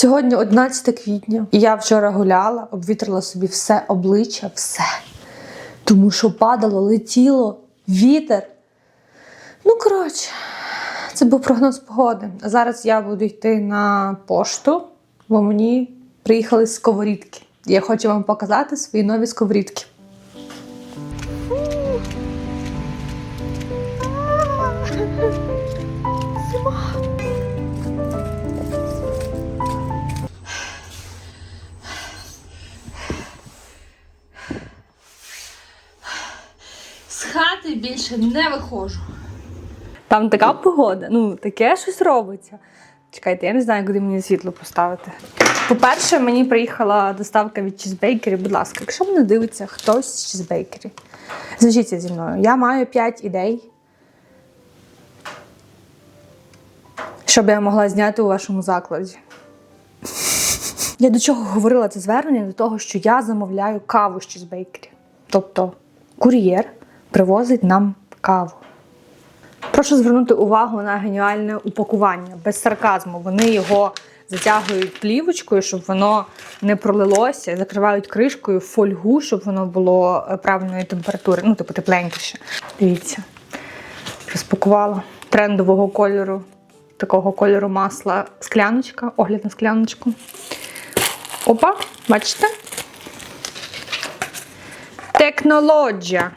Сьогодні 11 квітня, і я вчора гуляла, обвітрила собі все обличчя, все. Тому що падало, летіло, вітер. Ну, коротше, це був прогноз погоди. А зараз я буду йти на пошту, бо мені приїхали сковорідки. Я хочу вам показати свої нові сковорідки. Більше не виходжу. Там така погода, ну таке щось робиться. Чекайте, я не знаю, куди мені світло поставити. По-перше, мені приїхала доставка від чізбейкері. Будь ласка, якщо мене дивиться хтось з чізбейкері, зв'яжіться зі мною. Я маю 5 ідей, щоб я могла зняти у вашому закладі. Я до чого говорила це звернення? До того, що я замовляю каву з чізбейкері. Тобто кур'єр привозить нам каву. Прошу звернути увагу на геніальне упакування без сарказму. Вони його затягують плівочкою, щоб воно не пролилося, закривають кришкою фольгу, щоб воно було е, правильної температури, ну, типу тепленькіше. Дивіться, розпакувала трендового кольору, такого кольору масла скляночка, огляд на скляночку. Опа, бачите? Технологія.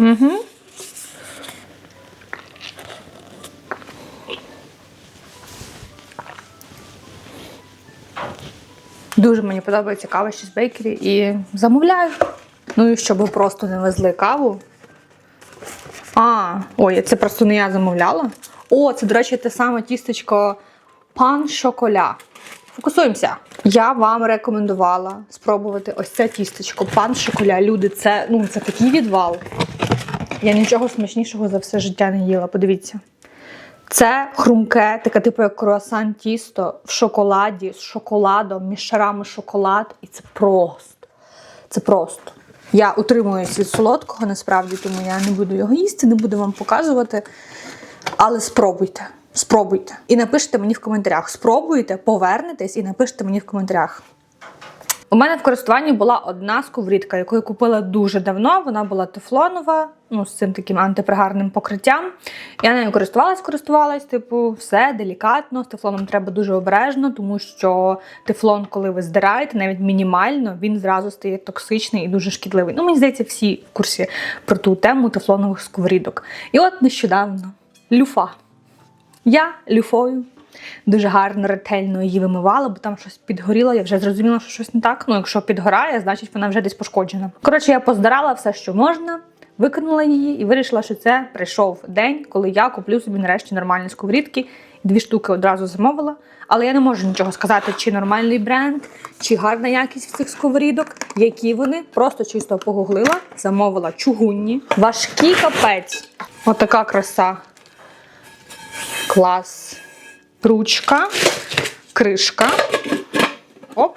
Угу. Дуже мені подобається кава з бейкері і замовляю. Ну і щоб ви просто не везли каву. А, ой, це просто не я замовляла. О, це, до речі, те саме тістечко пан шоколя. Фокусуємося. Я вам рекомендувала спробувати ось це тістечко. Пан шоколя. Люди, це, ну, це такий відвал. Я нічого смачнішого за все життя не їла. Подивіться. Це хрумке, таке типу як круасан тісто в шоколаді, з шоколадом, між шарами шоколад. І це просто. Це просто. Я утримуюсь від солодкого насправді, тому я не буду його їсти, не буду вам показувати. Але спробуйте. Спробуйте. І напишіть мені в коментарях. Спробуйте, повернетесь і напишіть мені в коментарях. У мене в користуванні була одна сковорідка, яку я купила дуже давно. Вона була тефлонова, ну з цим таким антипригарним покриттям. Я нею користувалась, користувалась, типу, все делікатно. З тефлоном треба дуже обережно, тому що тефлон, коли ви здираєте, навіть мінімально, він зразу стає токсичний і дуже шкідливий. Ну, мені здається, всі в курсі про ту тему тефлонових сковорідок. І от нещодавно люфа. Я люфою дуже гарно, ретельно її вимивала, бо там щось підгоріло. Я вже зрозуміла, що щось не так. Ну, якщо підгорає, значить вона вже десь пошкоджена. Коротше, я поздарала все, що можна, викинула її і вирішила, що це прийшов день, коли я куплю собі нарешті нормальні сковорідки. Дві штуки одразу замовила. Але я не можу нічого сказати, чи нормальний бренд, чи гарна якість в цих сковорідок, які вони просто чисто погуглила, замовила чугунні, важкі капець. Отака краса. Клас. Ручка, кришка. Оп.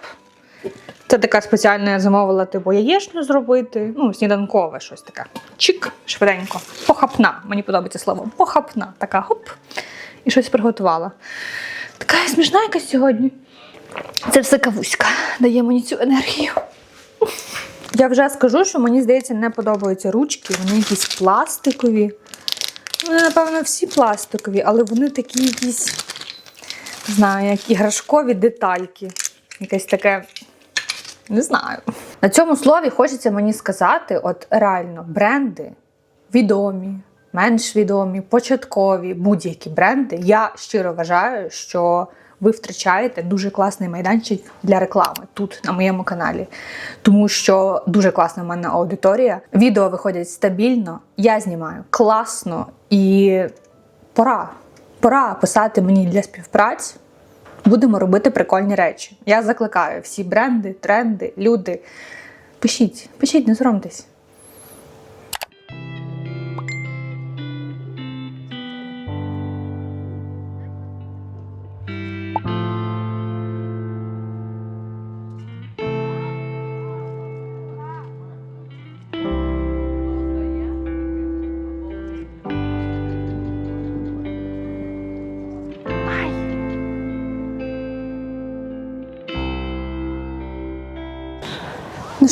Це така спеціальна я замовила, типу, яєчню зробити. Ну, сніданкове щось таке. Чик, швиденько. Похапна. Мені подобається слово. Похапна. Така хоп. І щось приготувала. Така смішна якась сьогодні. Це все кавуська. Дає мені цю енергію. Я вже скажу, що мені здається, не подобаються ручки. Вони якісь пластикові. Вони, напевно, всі пластикові, але вони такі якісь, знаю, як іграшкові детальки. Якесь таке, не знаю. На цьому слові хочеться мені сказати: от реально, бренди відомі, менш відомі, початкові, будь-які бренди. Я щиро вважаю, що ви втрачаєте дуже класний майданчик для реклами тут на моєму каналі. Тому що дуже класна в мене аудиторія. Відео виходять стабільно, я знімаю класно і пора. Пора писати мені для співпраць. Будемо робити прикольні речі. Я закликаю всі бренди, тренди, люди. Пишіть, пишіть, не соромтесь.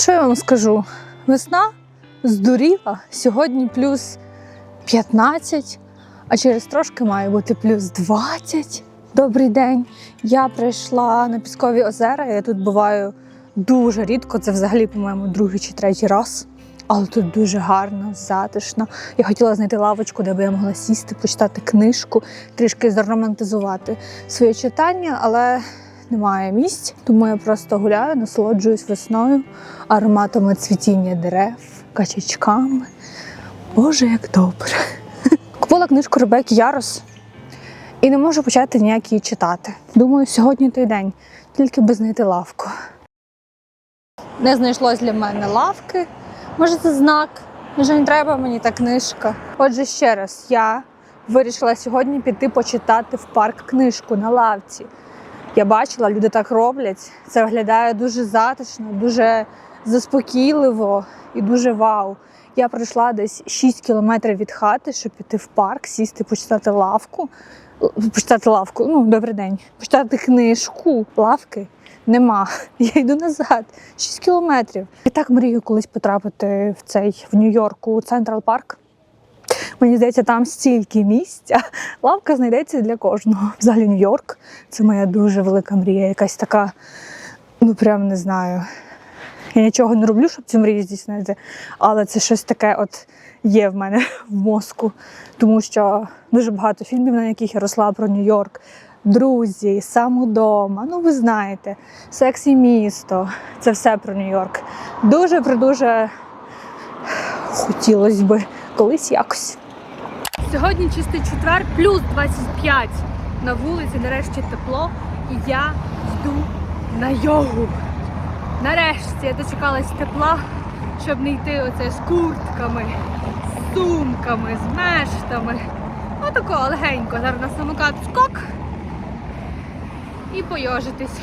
Що я вам скажу? Весна здуріла. Сьогодні плюс 15, а через трошки має бути плюс 20. Добрий день. Я прийшла на Піскові озера. Я тут буваю дуже рідко. Це взагалі, по-моєму, другий чи третій раз. Але тут дуже гарно, затишно. Я хотіла знайти лавочку, де би я могла сісти, почитати книжку, трішки заромантизувати своє читання, але немає місць. Тому я просто гуляю, насолоджуюсь весною, ароматами цвітіння дерев, качачками. Боже, як добре. Купила книжку Ребекки Ярос і не можу почати ніяк її читати. Думаю, сьогодні той день, тільки би знайти лавку. Не знайшлось для мене лавки. Може, це знак. Може, не треба мені та книжка. Отже, ще раз, я вирішила сьогодні піти почитати в парк книжку на лавці. Я бачила, люди так роблять. Це виглядає дуже затишно, дуже заспокійливо і дуже вау. Я пройшла десь 6 кілометрів від хати, щоб піти в парк, сісти, почитати лавку. Почитати лавку, ну, добрий день. Почитати книжку. Лавки нема. Я йду назад. 6 кілометрів. Я так мрію колись потрапити в цей в Нью-Йорку Централ Парк. Мені здається, там стільки місця. Лавка знайдеться для кожного. Взагалі Нью-Йорк це моя дуже велика мрія. Якась така, ну прям не знаю. Я нічого не роблю, щоб цю мрію здійснити, але це щось таке от є в мене в мозку. Тому що дуже багато фільмів, на яких я росла про Нью-Йорк. Друзі, сам удома, ну ви знаєте, сексі місто. Це все про Нью-Йорк. Дуже придуже хотілося би колись якось. Сьогодні чистий четвер, плюс 25 на вулиці, нарешті тепло, і я йду на йогу. Нарешті я дочекалась тепла, щоб не йти оце з куртками, з сумками, з мештами. Отако легенько. Зараз на самокат скок і пойожитись.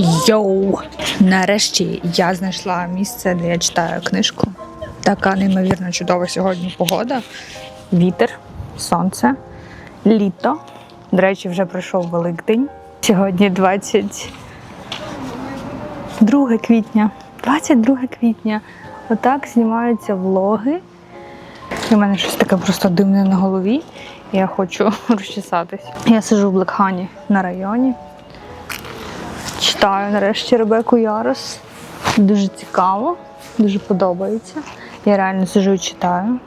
Йоу! Нарешті я знайшла місце, де я читаю книжку. Така неймовірно чудова сьогодні погода. Вітер, сонце, літо. До речі, вже пройшов Великдень. Сьогодні 22 квітня. 22 квітня. Отак знімаються влоги. В мене щось таке просто дивне на голові. Я хочу розчесатись. Я сиджу в Блекхані на районі. Читаю нарешті Ребеку Ярос. Дуже цікаво, дуже подобається. Я реально сижу і читаю.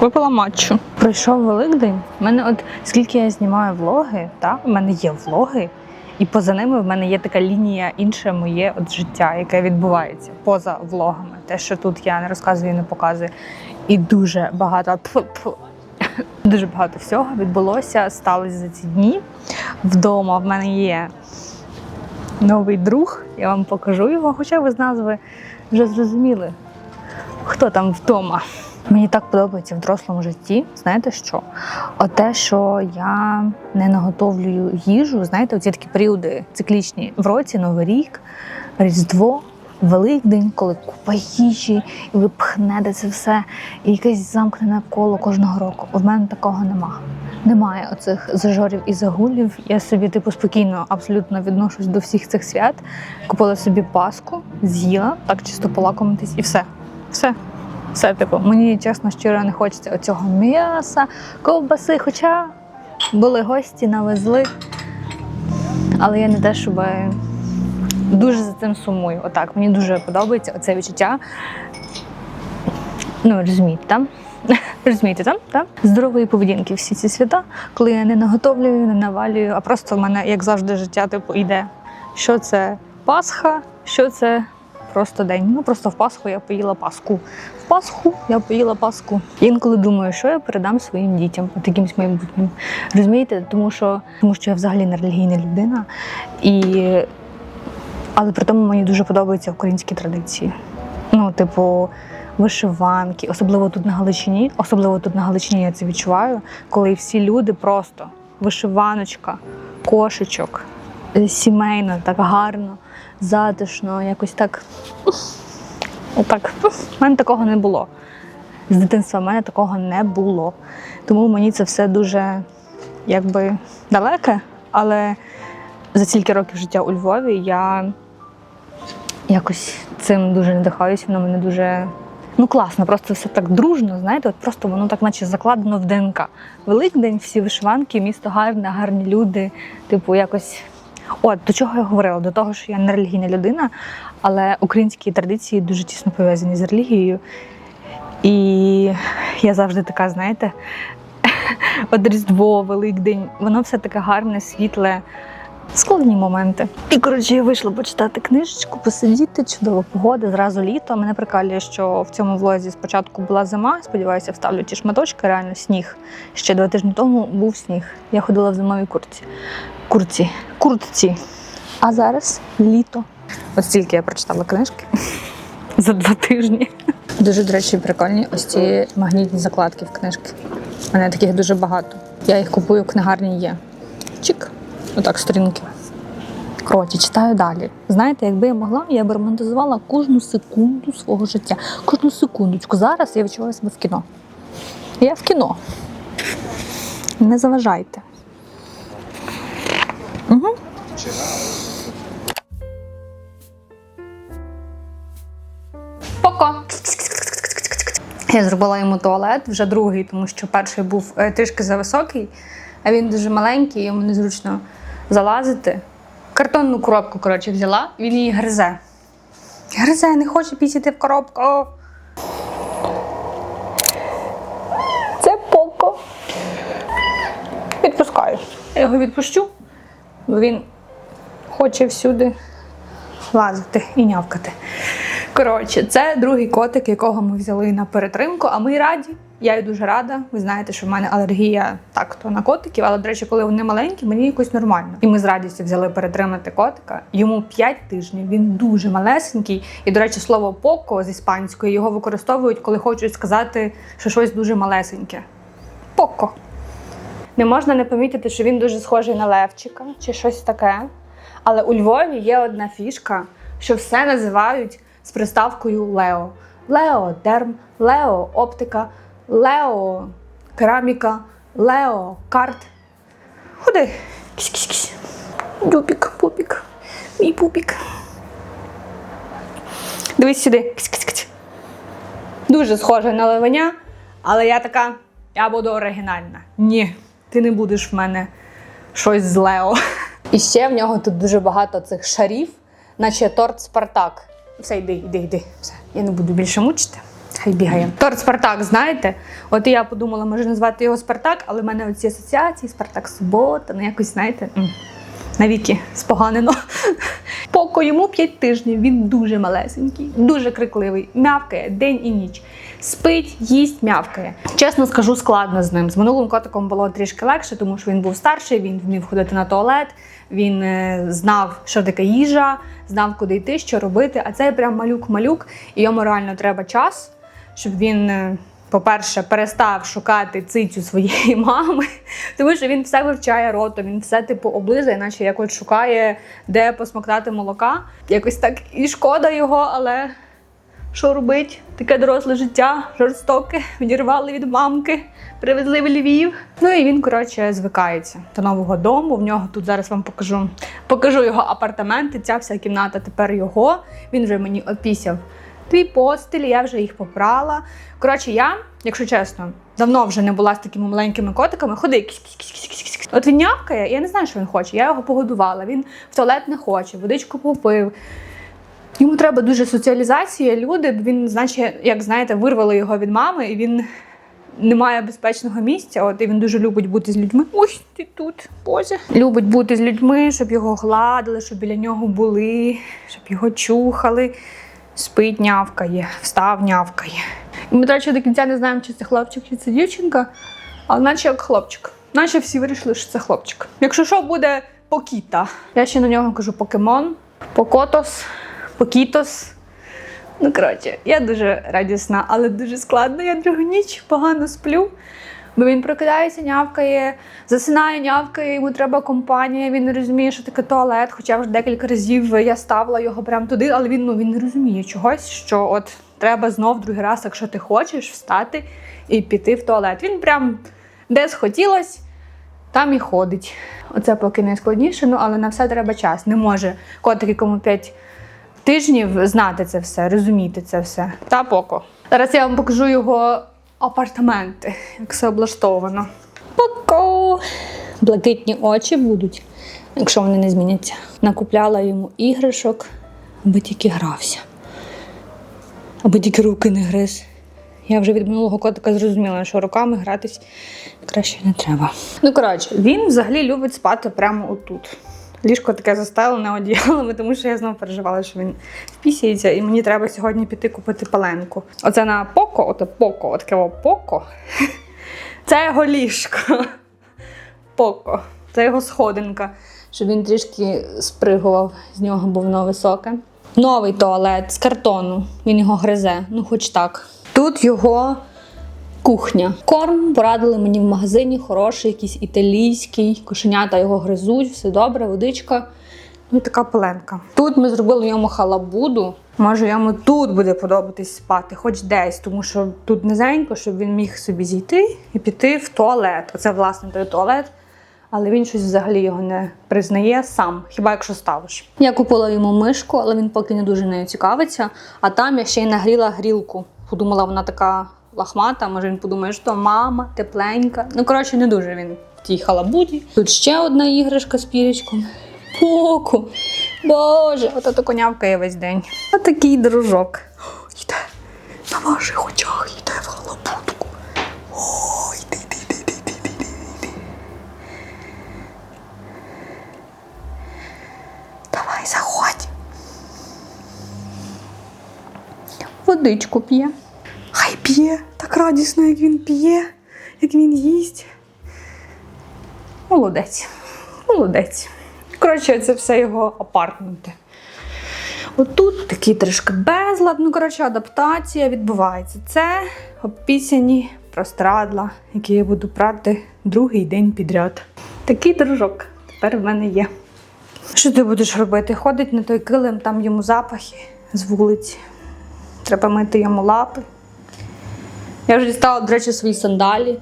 Випила матчу. Пройшов Великдень. У мене от скільки я знімаю влоги, так? у мене є влоги, і поза ними в мене є така лінія інше моє от життя, яке відбувається поза влогами. Те, що тут я не розказую, і не показую. І дуже багато пф-пф, дуже багато всього відбулося, сталося за ці дні. Вдома в мене є новий друг. Я вам покажу його, хоча ви з назви вже зрозуміли, хто там вдома. Мені так подобається в дорослому житті. Знаєте що? Оте, що я не наготовлюю їжу, знаєте, оці такі періоди циклічні в році, Новий рік, Різдво, Великдень, коли купа їжі, і ви пхнете це все, і якесь замкнене коло кожного року. У мене такого нема. Немає оцих зажорів і загулів. Я собі типу спокійно абсолютно відношусь до всіх цих свят. Купила собі паску, з'їла, так чисто полакомитись, і все. Все. Все, типу, мені чесно, щиро не хочеться оцього м'яса, ковбаси. Хоча були гості, навезли. Але я не те, щоб дуже за цим сумую. Отак, мені дуже подобається оце відчуття. Ну, розумієте, там? Розумієте, там? там? Здорової поведінки всі ці свята, коли я не наготовлюю, не навалюю, а просто в мене, як завжди, життя типу йде. Що це Пасха, що це просто день. Ну просто в Пасху я поїла Пасху. В Пасху я поїла Пасху. Інколи думаю, що я передам своїм дітям, от якимсь майбутнім. Розумієте, тому що, тому що я взагалі не релігійна людина. І... Але при тому мені дуже подобаються українські традиції. Ну, типу, вишиванки, особливо тут на Галичині. Особливо тут на Галичині я це відчуваю, коли всі люди просто вишиваночка, кошечок, е, сімейно, так гарно, затишно, якось так. Отак. У мене такого не було. З дитинства в мене такого не було. Тому мені це все дуже якби далеке, але за стільки років життя у Львові я якось цим дуже надихаюся, воно мене дуже. Ну, класно, просто все так дружно, знаєте, от просто воно так, наче закладено в ДНК. Великдень, всі вишиванки, місто гарне, гарні люди. Типу, якось. От до чого я говорила? До того, що я не релігійна людина, але українські традиції дуже тісно пов'язані з релігією. І я завжди така, знаєте, от Різдво, Великдень, воно все таке гарне, світле, складні моменти. І коротше, я вийшла почитати книжечку, посидіти, чудова погода, зразу літо. Мене прикалює, що в цьому влозі спочатку була зима. Сподіваюся, вставлю ті шматочки, реально сніг. Ще два тижні тому був сніг. Я ходила в зимовій куртці. Куртці. Куртці. А зараз літо. Ось стільки я прочитала книжки за два тижні. Дуже, до речі, прикольні ось ці магнітні закладки в книжки. У мене таких дуже багато. Я їх купую в книгарні є. Чик. Отак, сторінки. Коротше, читаю далі. Знаєте, якби я могла, я б романтизувала кожну секунду свого життя. Кожну секундочку. Зараз я відчуваю себе в кіно. Я в кіно. Не заважайте. Угу. Пока. Я зробила йому туалет вже другий, тому що перший був е, трішки зависокий, а він дуже маленький, йому незручно залазити. Картонну коробку, коротше, взяла, він її гризе. Гризе, не хоче пісяти в коробку. Це поко. Відпускаю. Я його відпущу, бо він хоче всюди лазити і нявкати. Коротше, це другий котик, якого ми взяли на перетримку, а ми раді. Я й дуже рада. Ви знаєте, що в мене алергія так то на котиків, але, до речі, коли вони маленькі, мені якось нормально. І ми з радістю взяли перетримати котика. Йому 5 тижнів, він дуже малесенький. І, до речі, слово поко з іспанської його використовують, коли хочуть сказати, що щось дуже малесеньке. Поко. Не можна не помітити, що він дуже схожий на Левчика чи щось таке. Але у Львові є одна фішка, що все називають з приставкою Лео. Лео дерм, Лео оптика, Лео кераміка, Лео карт. Ходи. Кісь-кісь-кісь. Дюбік, пупік. Мій пупік. Дивись сюди. Кісь-кісь-кісь. Дуже схоже на левеня, але я така, я буду оригінальна. Ні, ти не будеш в мене щось з Лео. І ще в нього тут дуже багато цих шарів, наче торт Спартак. Все, йди, йди, йди. Все, я не буду більше мучити. Хай бігає. Торт Спартак, знаєте? От я подумала, може назвати його Спартак, але в мене оці асоціації Спартак Субота, ну якось, знаєте, навіки споганено. Поко йому 5 тижнів, він дуже малесенький, дуже крикливий, мявкає день і ніч. Спить, їсть, мявкає. Чесно скажу, складно з ним. З минулим котиком було трішки легше, тому що він був старший, він вмів ходити на туалет, він е, знав, що таке їжа, знав, куди йти, що робити. А цей прям малюк-малюк, і йому реально треба час, щоб він. е, По-перше, перестав шукати цицю своєї мами, тому що він все вивчає ротом, він все типу облизує, наче як от шукає, де посмоктати молока. Якось так і шкода його, але що робить? Таке доросле життя, жорстоке, відірвали від мамки, привезли в Львів. Ну і він, коротше, звикається до нового дому. В нього тут зараз вам покажу. Покажу його апартаменти. Ця вся кімната тепер його. Він вже мені опісяв дві постелі, я вже їх попрала. Коротше, я, якщо чесно, давно вже не була з такими маленькими котиками. Ходи. От він нявкає, я не знаю, що він хоче. Я його погодувала. Він в туалет не хоче, водичку попив. Йому треба дуже соціалізація, люди. Він, значить, як знаєте, вирвали його від мами, і він немає безпечного місця. От і він дуже любить бути з людьми. Ось ти тут, Боже. Любить бути з людьми, щоб його гладили, щоб біля нього були, щоб його чухали. Спить, нявкає, встав, нявкає. І ми, до речі, до кінця не знаємо, чи це хлопчик, чи це дівчинка, але наче як хлопчик. Наче всі вирішили, що це хлопчик. Якщо що, буде покіта. Я ще на нього кажу покемон, покотос, покітос. Ну, коротше, я дуже радісна, але дуже складно. Я другу ніч погано сплю. Бо він прокидається, нявкає, засинає, нявкає, йому треба компанія. Він не розуміє, що таке туалет. Хоча вже декілька разів я ставила його прямо туди, але він ну він не розуміє чогось, що от треба знов другий раз, якщо ти хочеш, встати і піти в туалет. Він прям де схотілось, там і ходить. Оце поки найскладніше, ну але на все треба час. Не може котик, якому 5 тижнів знати це все, розуміти це все. Та поко. Зараз я вам покажу його апартаменти, як все облаштовано. Поко! Блакитні очі будуть, якщо вони не зміняться. Накупляла йому іграшок, аби тільки грався, аби тільки руки не гриз. Я вже від минулого котика зрозуміла, що руками гратись краще не треба. Ну, коротше, він взагалі любить спати прямо отут. Ліжко таке застелене одіялами, тому що я знову переживала, що він впісяється, і мені треба сьогодні піти купити паленку. Оце на поко, оте поко, от таке о поко. Це його ліжко. Поко. Це його сходинка, щоб він трішки спригував з нього, бо воно високе. Новий туалет з картону. Він його гризе, ну хоч так. Тут його кухня. Корм порадили мені в магазині, хороший, якийсь італійський. Кошенята його гризуть, все добре, водичка. Ну така пеленка. Тут ми зробили йому халабуду. Може, йому тут буде подобатись спати, хоч десь, тому що тут низенько, щоб він міг собі зійти і піти в туалет. Оце, власне, той туалет. Але він щось взагалі його не признає сам, хіба якщо ставиш. Я купила йому мишку, але він поки не дуже нею цікавиться. А там я ще й нагріла грілку. Подумала, вона така лахмата, може він подумає, що мама тепленька. Ну, коротше, не дуже він в тій халабуді. Тут ще одна іграшка з пірічком. Оку. Боже, ото то конявка є весь день. Отакий дружок. Йде на ваших очах, йде в халабутку. Ой, йди, йди, йди, йди, йди, йди, йди. Давай, заходь. Водичку п'є. Хай п'є. Так радісно, як він п'є, як він їсть. Молодець. Молодець. Коротше, це все його апартменти. Отут такий трішки безлад, ну, коротше, адаптація відбувається. Це обпісяні прострадла, які я буду прати другий день підряд. Такий дружок тепер в мене є. Що ти будеш робити? Ходить на той килим, там йому запахи з вулиці. Треба мити йому лапи. Я вже дістала, до речі, свої сандалі.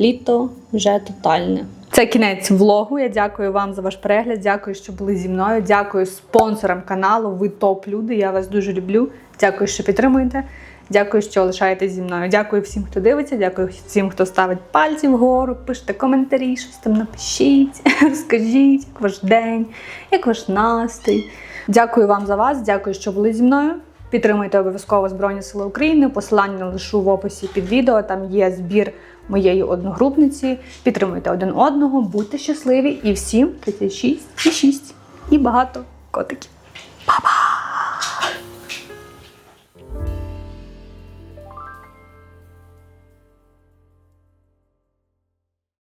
Літо вже тотальне. Це кінець влогу. Я дякую вам за ваш перегляд. Дякую, що були зі мною. Дякую спонсорам каналу. Ви топ-люди. Я вас дуже люблю. Дякую, що підтримуєте. Дякую, що лишаєтесь зі мною. Дякую всім, хто дивиться. Дякую всім, хто ставить пальці вгору, пишете коментарі, щось там напишіть, розкажіть, як ваш день, як ваш настрій. Дякую вам за вас. Дякую, що були зі мною. Підтримуйте обов'язково Збройні Сили України. Посилання лишу в описі під відео. Там є збір моєї одногрупниці. Підтримуйте один одного, будьте щасливі і всім 36 і 6 і багато котиків. Па-па!